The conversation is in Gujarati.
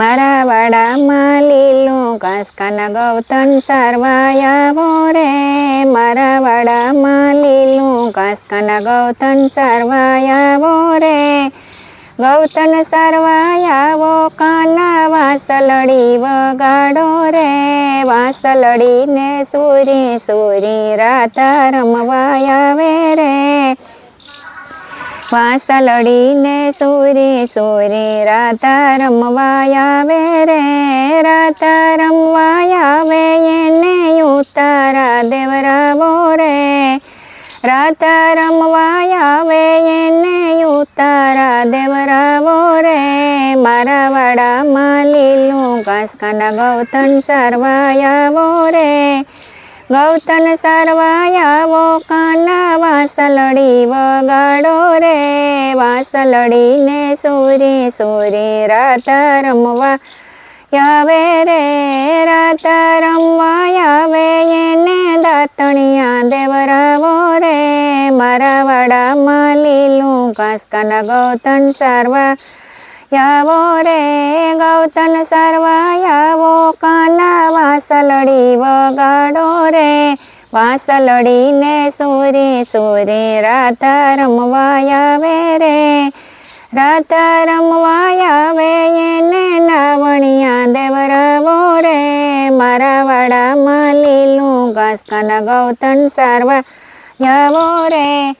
મારા વાડામાં લીલું ઘાસ કાના ગૌતમ સરવાયાવો રે મારા. વાડામાં લીલું ઘાસ કાના ગૌતમ સરવાયાવો રે ગૌતમ સરવાયાવો કાના વાસલડી વગાડો રે. વાસલડીને સુરી સુરી રાતા રમવાયા આવે રે વાસલડીને સુરી સુરી, રાતા રમવા આવે રે, રાતા રમવા આવે એને ઉતારા દેવરાવો રે. રાતા રમવા આવે એને ઉતારા દેવરાવો રે. મારા વાડામાં લીલું ઘાસ કાના ગૌતમ સરવાયાવો રે. ગૌતમ સરવાયાવો કાના વાસલડી વગાડો રે. વાસલડીને સૂરી, સુરી રાત રમવા યાવે રે. રાત રમવા યાવે એને દાતણિયા દેવરાવો રે. મારા વાડામાં લીલું ઘાસ કાના ગૌતન સરવા યાવો રે ગૌતમ સરવાયાવો કાના વાસલડી વગાડો રે. વાસલડીને સૂરે સૂરે રાતા રમવા આવે રે. રાતા રમવા આવે, એને નાવણિયા દેવરાવો રે. મારા વાડામાં લીલું ઘાસ કાના ગૌતન સર્વ યાવો રે.